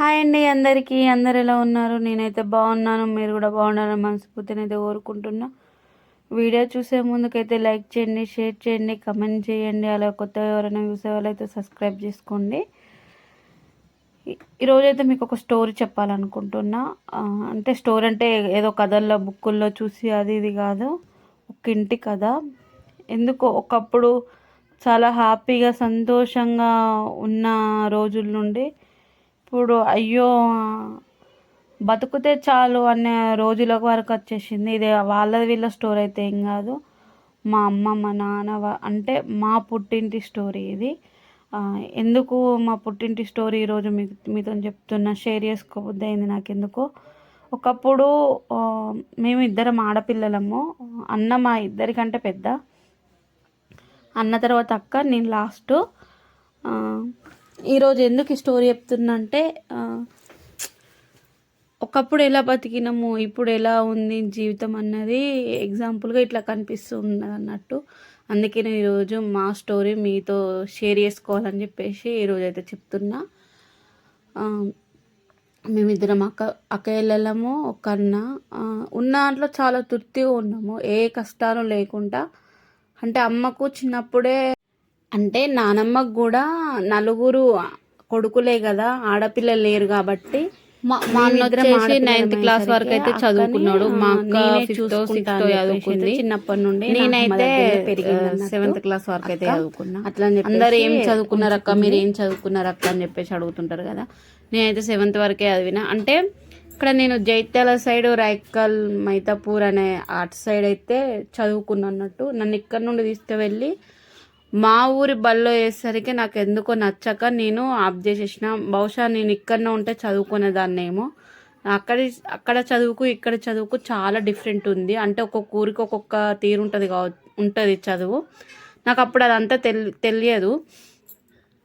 Hi అండి అందరికీ. అందరు ఎలా ఉన్నారు? నేనైతే బాగున్నాను. మీరు కూడా బాగున్నారని మనస్ఫూర్తిని అయితే కోరుకుంటున్నా. వీడియో చూసే ముందుకైతే లైక్ చేయండి షేర్ చేయండి కమెంట్ చేయండి. అలా కొత్తగా ఎవరైనా చూసే వాళ్ళైతే సబ్స్క్రైబ్ చేసుకోండి. ఈరోజైతే మీకు ఒక స్టోరీ చెప్పాలనుకుంటున్నా. అంటే స్టోరీ అంటే ఏదో కథల్లో బుక్కుల్లో చూసి అది ఇది కాదు. ఒక ఇంటి కథ. ఎందుకో ఒకప్పుడు చాలా హ్యాపీగా సంతోషంగా ఉన్న రోజుల నుండి ఇప్పుడు అయ్యో బతుకుతే చాలు అనే రోజుల వరకు వచ్చేసింది. ఇది వాళ్ళ వీళ్ళ స్టోరీ అయితే ఏం కాదు. మా అమ్మ మా నాన్న అంటే మా పుట్టింటి స్టోరీ ఇది. ఎందుకు మా పుట్టింటి స్టోరీ ఈరోజు మీకు మీతో చెప్తున్నా? షేర్ చేసుకోబుద్ది అయింది నాకు ఎందుకు ఒకప్పుడు మేము ఇద్దరం ఆడపిల్లలము. అన్న మా ఇద్దరికంటే పెద్ద. అన్న తర్వాత అక్క నేను లాస్ట్. ఈరోజు ఎందుకు ఈ స్టోరీ చెప్తున్నంటే ఒకప్పుడు ఎలా బతికినాము ఇప్పుడు ఎలా ఉంది జీవితం అన్నది ఎగ్జాంపుల్గా ఇట్లా కనిపిస్తుంది అన్నట్టు అందుకే నేను ఈరోజు మా స్టోరీ మీతో షేర్ చేసుకోవాలని చెప్పేసి ఈరోజు అయితే చెప్తున్నా. మేమిద్దరం అక్క అక్క వెళ్ళము ఒక అన్న ఉన్న దాంట్లో చాలా తృప్తిగా ఉన్నాము. ఏ కష్టాలు లేకుండా. అంటే అమ్మకు చిన్నప్పుడే అంటే నానమ్మకు కూడా నలుగురు కొడుకులే కదా ఆడపిల్లలు లేరు కాబట్టి మా వచ్చేసి నైన్త్ క్లాస్ వరకు అయితే చదువుకున్నాడు. మా అక్క ఫిఫ్త్ సిక్స్త్ చదువుకుంది. చిన్నప్పటి నుండి నేనైతే. సెవెంత్ క్లాస్ వరకు అయితే చదువుకున్నా. అట్లా అందరు ఏం చదువుకున్నారు అక్క. మీరు ఏం చదువుకున్నారు అక్క? అని చెప్పేసి అడుగుతుంటారు కదా. నేనైతే సెవెంత్ వరకే చదివిన. అంటే ఇక్కడ నేను జైత్యాల సైడ్ రైకల్ మైతాపూర్ అనే అటు సైడ్ అయితే చదువుకున్నా అన్నట్టు. నన్ను ఇక్కడ నుండి తీసుకువెళ్ళి మా ఊరి బల్లో వేసేసరికి నాకు ఎందుకో నచ్చక నేను ఆఫ్ చేసేసిన. బహుశా నేను ఇక్కడనే ఉంటే చదువుకునేదాన్నేమో. అక్కడ అక్కడ చదువుకు ఇక్కడ చదువుకు చాలా డిఫరెంట్ ఉంది. అంటే ఒక్కొక్క ఊరికి ఒక్కొక్క తీరు ఉంటుంది కావ ఉంటుంది చదువు. నాకు అప్పుడు అదంతా తెల్ తెలియదు.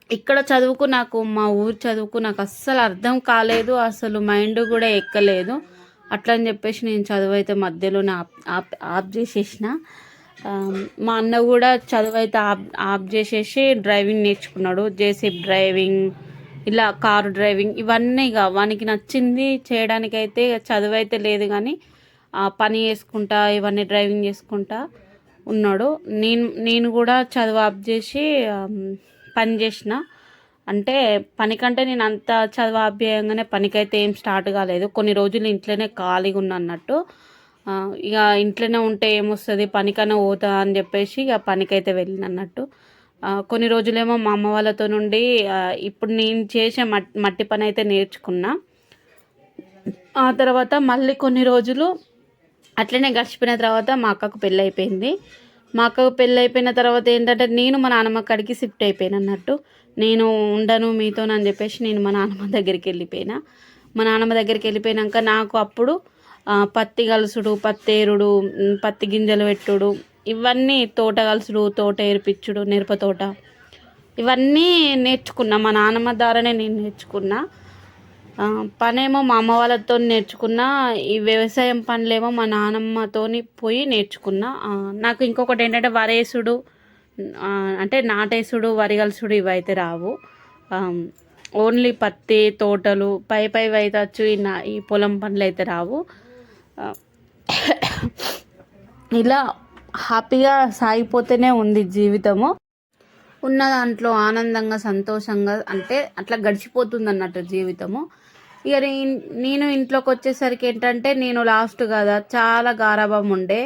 ఇక్కడ చదువుకు నాకు మా ఊరు చదువుకు నాకు అస్సలు అర్థం కాలేదు. అసలు మైండ్ కూడా ఎక్కలేదు. అట్లా అని చెప్పేసి నేను చదువు అయితే మధ్యలోనే ఆప్ ఆప్ ఆఫ్ చేసేసిన. మా అన్న కూడా చదువు అయితే ఆప్ ఆప్ చేసేసి డ్రైవింగ్ నేర్చుకున్నాడు. జేసీబ్ డ్రైవింగ్ ఇలా కారు డ్రైవింగ్ ఇవన్నీ ఇక వానికి నచ్చింది చేయడానికైతే చదువు అయితే లేదు కానీ ఆ, పని చేసుకుంటా ఇవన్నీ డ్రైవింగ్ చేసుకుంటా ఉన్నాడు. నేను నేను కూడా చదువు ఆఫ్ చేసి పని చేసిన. అంటే పని కంటే నేను అంత చదువు ఆఫ్ చేయగానే పనికైతే ఏం స్టార్ట్ కాలేదు. కొన్ని రోజులు ఇంట్లోనే ఖాళీగా ఉన్నా అన్నట్టు. ఇక ఇంట్లోనే ఉంటే ఏమొస్తుంది? పనికన్నా పోతా అని చెప్పేసి ఇక పనికైతే వెళ్ళిన అన్నట్టు కొన్ని రోజులేమో మా అమ్మ వాళ్ళతో నుండి ఇప్పుడు నేను చేసే మట్టి మట్టి పని అయితే నేర్చుకున్నా. ఆ తర్వాత మళ్ళీ కొన్ని రోజులు అట్లనే గడిచిపోయిన తర్వాత మా అక్కకు పెళ్ళి అయిపోయింది మా అక్కకు పెళ్ళి అయిపోయిన తర్వాత ఏంటంటే నేను మా నాన్నమ్మ కాడికి షిఫ్ట్ అయిపోయాను అన్నట్టు నేను ఉండను మీతోనని చెప్పేసి నేను మా నాన్నమ్మ దగ్గరికి వెళ్ళిపోయినా. మా నాన్నమ్మ దగ్గరికి వెళ్ళిపోయినాక నాకు అప్పుడు పత్తి గలుసుడు పత్తేరుడు పత్తి గింజలు పెట్టుడు ఇవన్నీ తోట గలుసుడు తోట ఏర్పించుడు మిరప తోట. ఇవన్నీ నేర్చుకున్నా మా నాన్నమ్మ ద్వారానే నేను నేర్చుకున్నా. పనేమో మా అమ్మ వాళ్ళతో నేర్చుకున్నా ఈ వ్యవసాయం పనులేమో మా నానమ్మతోని పోయి నేర్చుకున్నా. నాకు ఇంకొకటి ఏంటంటే వరేసుడు అంటే నాటేసుడు వరిగలుసుడు ఇవైతే రావు. ఓన్లీ పత్తి తోటలు పై పై అయితే వచ్చు ఈ నా ఈ పొలం పనులు అయితే రావు. ఇలా హ్యాపీగా సాగిపోతూనే ఉంది జీవితము. ఉన్న దాంట్లో ఆనందంగా సంతోషంగా అంటే అట్లా గడిచిపోతుంది అన్నట్టు జీవితము. ఇక నేను ఇంట్లోకి వచ్చేసరికి ఏంటంటే నేను లాస్ట్ కదా చాలా గారాభం ఉండే.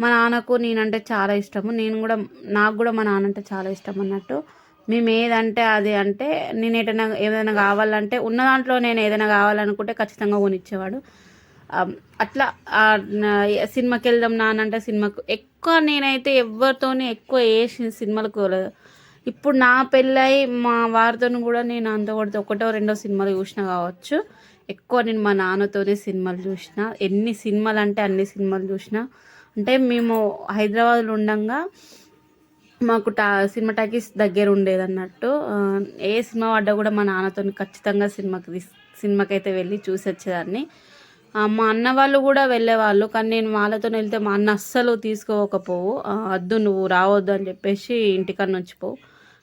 మా నాన్నకు నేనంటే చాలా ఇష్టము. నేను కూడా నాకు కూడా మా నాన్న అంటే చాలా ఇష్టం అన్నట్టు. మేము ఏదంటే అది అంటే నేను ఏదైనా ఏదైనా కావాలంటే ఉన్న దాంట్లో నేను ఏదైనా కావాలనుకుంటే ఖచ్చితంగా కొనిచ్చేవాడు. అట్లా సినిమాకి వెళ్దాం నానంటే సినిమాకు ఎక్కువ నేనైతే ఎవరితోనే ఎక్కువ ఏ సినిమాలకు పోలేదు. ఇప్పుడు నా పెళ్ళై మా వారితో కూడా నేను అంత కొడితే ఒకటో రెండో సినిమాలు చూసిన కావచ్చు. ఎక్కువ నేను మా నాన్నతోనే సినిమాలు చూసిన. ఎన్ని సినిమాలు అంటే అన్ని సినిమాలు చూసిన. అంటే మేము హైదరాబాద్లో ఉండంగా మాకు టా సినిమా టాకీస్ దగ్గర ఉండేది అన్నట్టు ఏ సినిమా పడ్డా కూడా మా నాన్నతో ఖచ్చితంగా సినిమాకి సినిమాకి అయితే వెళ్ళి చూసి వచ్చేదాన్ని మా అన్న వాళ్ళు కూడా వెళ్ళేవాళ్ళు కానీ నేను వాళ్ళతో వెళ్తే మా అన్న అస్సలు తీసుకోకపోవు. వద్దు నువ్వు రావద్దు అని చెప్పేసి ఇంటికాడ నుంచి పోవు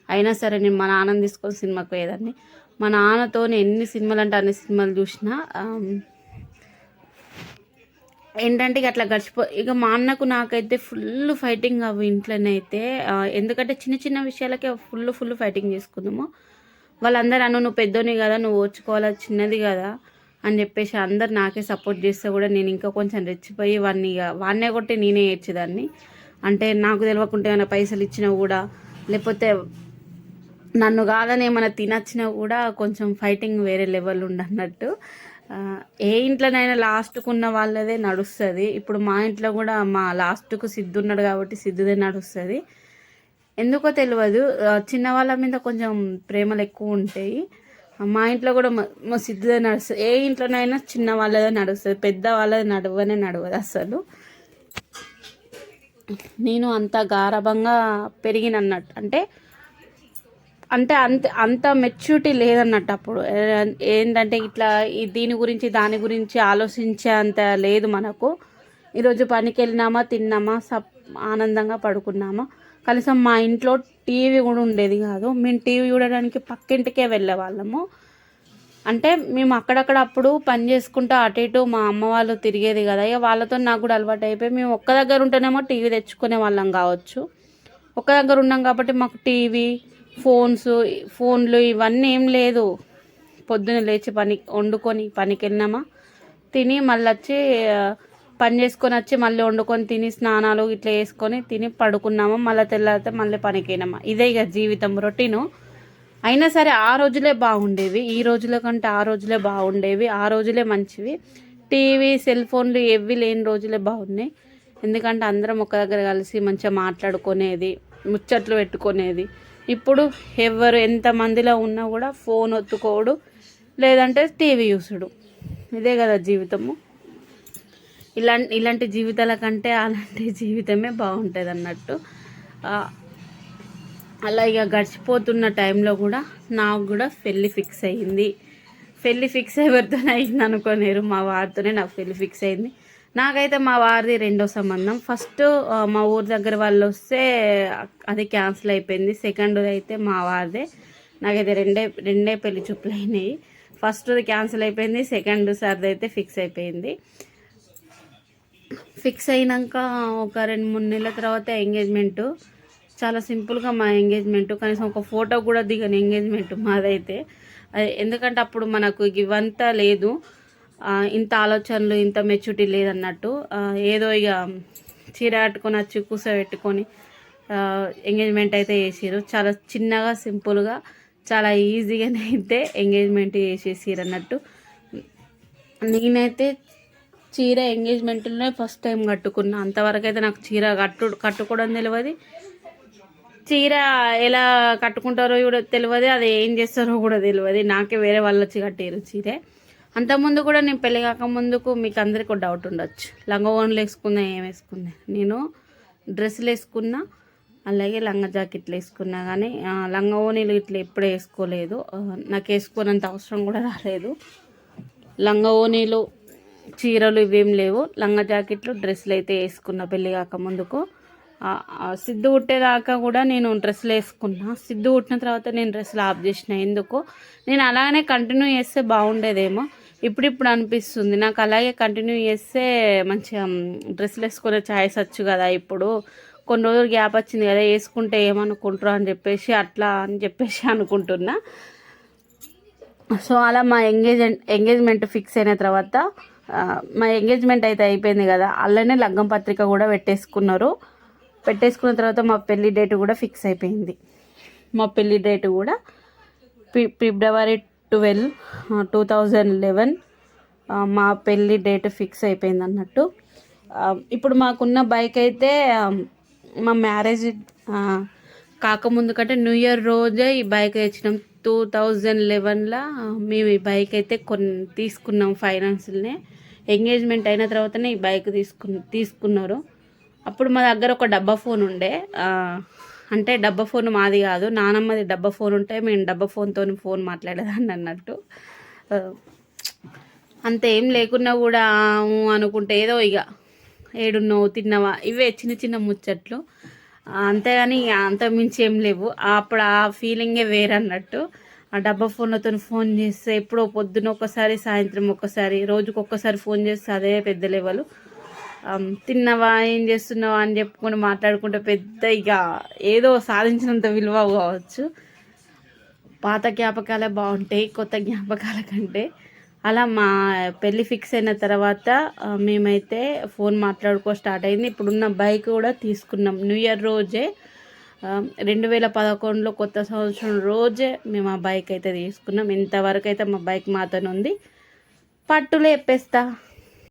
అయినా సరే నేను మా నాన్నని తీసుకొని సినిమాకి పోయేదాన్ని. మా నాన్నతో నేను ఎన్ని సినిమాలు అంటే అన్ని సినిమాలు చూసినా ఏంటంటే ఇక అట్లా గడిచిపో ఇక మా అన్నకు నాకైతే ఫుల్ ఫైటింగ్ అవి ఇంట్లోనే అయితే. ఎందుకంటే చిన్న చిన్న విషయాలకే ఫుల్ ఫుల్ ఫైటింగ్ చేసుకుందాము. వాళ్ళందరూ అను నువ్వు పెద్దోని కదా నువ్వు ఓర్చుకోవాలా? చిన్నది కదా. అని చెప్పేసి అందరు నాకే సపోర్ట్ చేస్తే కూడా నేను ఇంకా కొంచెం రెచ్చిపోయి వాడిని ఇక వాడినే కొట్టి నేనే ఏడ్చేదాన్ని. అంటే నాకు తెలియకుండా ఏమైనా పైసలు ఇచ్చినా కూడా లేకపోతే నన్ను కాదని ఏమైనా తినచ్చినా కూడా కొంచెం ఫైటింగ్ వేరే లెవెల్ ఉండన్నట్టు అన్నట్టు ఏ ఇంట్లోనైనా లాస్ట్కు ఉన్న వాళ్ళదే నడుస్తుంది. ఇప్పుడు మా ఇంట్లో కూడా మా లాస్ట్కు సిద్ధు ఉన్నాడు కాబట్టి సిద్ధుదే నడుస్తుంది. ఎందుకో తెలియదు చిన్న వాళ్ళ మీద కొంచెం ప్రేమలు ఎక్కువ ఉంటాయి. మా ఇంట్లో కూడా మా- సిద్ధుదే నడుస్తుంది. ఏ ఇంట్లోనైనా చిన్న వాళ్ళదే నడుస్తుంది. పెద్ద వాళ్ళది నడవనే నడవదు అసలు. నేను అంత గారభంగా పెరిగినన్నట్టు. అంటే అంటే అంత అంత మెచ్యూరిటీ లేదన్నట్టు అప్పుడు. ఏంటంటే ఇట్లా దీని గురించి దాని గురించి ఆలోచించే అంత లేదు మనకు. ఈరోజు పనికి వెళ్ళినామా తిన్నామా సప్ ఆనందంగా పడుకున్నామా. కనీసం మా ఇంట్లో టీవీ కూడా ఉండేది కాదు. మేము టీవీ చూడడానికి పక్కింటికే వెళ్ళేవాళ్ళము అంటే మేము అక్కడక్కడ అప్పుడు పని చేసుకుంటూ అటు ఇటు మా అమ్మ వాళ్ళు తిరిగేది కదా. ఇక వాళ్ళతో నాకు కూడా అలవాటు అయిపోయి మేము ఒక్క దగ్గర ఉంటేనేమో టీవీ తెచ్చుకునే వాళ్ళం కావచ్చు. ఒక దగ్గర ఉన్నాం కాబట్టి మాకు టీవీ ఫోన్స్ ఫోన్లు ఇవన్నీ ఏం లేదు. పొద్దున లేచి పని వండుకొని పనికి వెళ్ళినామా తిని మళ్ళీ వచ్చి పని చేసుకొని వచ్చి మళ్ళీ వండుకొని తిని స్నానాలు ఇట్లా వేసుకొని తిని పడుకున్నామా. మళ్ళీ తెల్లారితే మళ్ళీ పనికి ఇదే ఇక జీవితం రొటీను. అయినా సరే ఆ రోజులే బాగుండేవి. ఈ రోజుల కంటే ఆ రోజులే బాగుండేవి. ఆ రోజులే మంచివి. టీవీ సెల్ ఫోన్లు ఏవి లేని రోజులే బాగున్నాయి. ఎందుకంటే అందరం ఒక దగ్గర కలిసి మంచిగా మాట్లాడుకునేది ముచ్చట్లు పెట్టుకునేది. ఇప్పుడు ఎవరు ఎంతమందిలో ఉన్నా కూడా ఫోన్ ఒత్తుకోడు లేదంటే టీవీ చూసుడు. ఇదే కదా జీవితము. ఇలా ఇలాంటి జీవితాల కంటే అలాంటి జీవితమే బాగుంటుంది అన్నట్టు అలా ఇక గడిచిపోతున్న టైంలో కూడా నాకు కూడా పెళ్ళి ఫిక్స్ అయ్యింది. పెళ్ళి ఫిక్స్ ఎవరితోనే అయింది అనుకోలేరు మా వారితోనే నాకు పెళ్ళి ఫిక్స్ అయింది నాకైతే మా వారిది రెండో సంబంధం. ఫస్ట్ మా ఊరి దగ్గర వాళ్ళు వస్తే అది క్యాన్సిల్ అయిపోయింది. సెకండ్ అయితే మా వారిదే. నాకైతే రెండే రెండే పెళ్ళి చూపులు అయినాయి ఫస్ట్ది క్యాన్సిల్ అయిపోయింది సెకండ్ సార్ది అయితే ఫిక్స్ అయిపోయింది. ఫిక్స్ అయినాక ఒక రెండు మూడు నెలల తర్వాత ఎంగేజ్మెంటు చాలా సింపుల్గా మా ఎంగేజ్మెంట్ కనీసం ఒక ఫోటో కూడా దిగని ఎంగేజ్మెంట్ మాదైతే. ఎందుకంటే అప్పుడు మనకు ఇవంతా లేదు. ఇంత ఆలోచనలు ఇంత మెచ్యూరిటీ లేదన్నట్టు. ఏదో ఇక చీర కట్టుకొని వచ్చి కూర్చోబెట్టుకొని ఎంగేజ్మెంట్ అయితే చేసారు చాలా చిన్నగా సింపుల్గా చాలా ఈజీగానే అయితే ఎంగేజ్మెంట్ చేసేసారు అన్నట్టు నేనైతే చీర ఎంగేజ్మెంట్లోనే ఫస్ట్ టైం కట్టుకున్నా. అంతవరకు అయితే నాకు చీర కట్టు కట్టుకోవడం తెలియదు. చీర ఎలా కట్టుకుంటారో కూడా తెలియదు అది ఏం చేస్తారో కూడా తెలియదు. నాకే వేరే వాళ్ళు వచ్చి కట్టారు చీరే. అంతకుముందు కూడా నేను పెళ్ళి కాక ముందుకు మీకు అందరికీ ఒక డౌట్ ఉండొచ్చు. లంగా ఓన్లు వేసుకున్నా ఏం వేసుకున్నా. నేను డ్రెస్సులు వేసుకున్నా అలాగే లంగా జాకెట్లు వేసుకున్నా కానీ లంగా ఓనీలు ఇట్లా ఎప్పుడే వేసుకోలేదు. నాకు వేసుకోనంత అవసరం కూడా రాలేదు. లంగా ఓనీలు చీరలు ఇవేం లేవు. లంగా జాకెట్లు డ్రెస్సులు అయితే వేసుకున్న పెళ్ళి కాక ముందుకు. సిద్ధు కుట్టేదాకా కూడా నేను డ్రెస్సులు వేసుకున్నా. సిద్ధు కుట్టిన తర్వాత నేను డ్రెస్సులు ఆఫ్ చేసిన. ఎందుకు? నేను అలాగనే కంటిన్యూ చేస్తే బాగుండేదేమో. ఇప్పుడిప్పుడు అనిపిస్తుంది. నాకు అలాగే కంటిన్యూ చేస్తే మంచిగా డ్రెస్సులు వేసుకునే ఛాయిస్ వచ్చు కదా ఇప్పుడు. కొన్ని రోజులు గ్యాప్ వచ్చింది కదా వేసుకుంటే ఏమనుకుంటారు అని చెప్పేసి అట్లా అని చెప్పేసి అనుకుంటున్నా. సో అలా మా ఎంగేజ్ ఎంగేజ్మెంట్ ఫిక్స్ అయిన తర్వాత మా ఎంగేజ్మెంట్ అయితే అయిపోయింది కదా. అలానే లగ్గం పత్రిక కూడా పెట్టేసుకున్నారు. పెట్టేసుకున్న తర్వాత మా పెళ్ళి డేట్ కూడా ఫిక్స్ అయిపోయింది. మా పెళ్ళి డేట్ కూడా ఫి- February twelve two thousand eleven మా పెళ్ళి డేట్ ఫిక్స్ అయిపోయింది అన్నట్టు. ఇప్పుడు మాకున్న బైక్ అయితే మా మ్యారేజ్ కాకముందు కంటే న్యూ ఇయర్ రోజే ఈ బైక్ తెచ్చినాం టూ థౌజండ్ లెవెన్లో మేము ఈ బైక్ అయితే కొన్ని తీసుకున్నాం ఫైనాన్స్నే ఎంగేజ్మెంట్ అయిన తర్వాతనే ఈ బైక్ తీసుకు తీసుకున్నారు. అప్పుడు మా దగ్గర ఒక డబ్బా ఫోన్ ఉండే. అంటే డబ్బా ఫోన్ మాది కాదు. నానమ్మది డబ్బా ఫోన్ ఉంటే మేము డబ్బా ఫోన్తో ఫోన్ మాట్లాడేదాన్ని అన్నట్టు. అంత ఏం లేకున్నా కూడా అనుకుంటే ఏదో ఇక ఏడున్నావు తిన్నావా? ఇవే చిన్న చిన్న ముచ్చట్లు. అంతేగాని ఇక అంత మించి ఏం లేవు. అప్పుడు ఆ ఫీలింగే వేరన్నట్టు ఆ డబ్బా ఫోన్లతో ఫోన్ చేస్తే ఎప్పుడో పొద్దున ఒకసారి సాయంత్రం ఒకసారి రోజుకు ఒక్కసారి ఫోన్ చేస్తే అదే పెద్ద లెవెల్ తిన్నావా ఏం చేస్తున్నావా అని చెప్పుకొని మాట్లాడుకుంటే పెద్ద ఇక ఏదో సాధించినంత విలువ కావచ్చు. పాత జ్ఞాపకాలే బాగుంటాయి కొత్త జ్ఞాపకాల కంటే. అలా మా పెళ్ళి ఫిక్స్ అయిన తర్వాత మేమైతే ఫోన్ మాట్లాడుకో స్టార్ట్ అయింది. ఇప్పుడున్న బైక్ కూడా తీసుకున్నాం. న్యూ ఇయర్ రోజే రెండు వేల పదకొండులో కొత్త సంవత్సరం రోజే మేము ఆ బైక్ అయితే తీసుకున్నాం. ఇంతవరకు అయితే మా బైక్ మాతోనే ఉంది. పట్టులో చెప్పేస్తా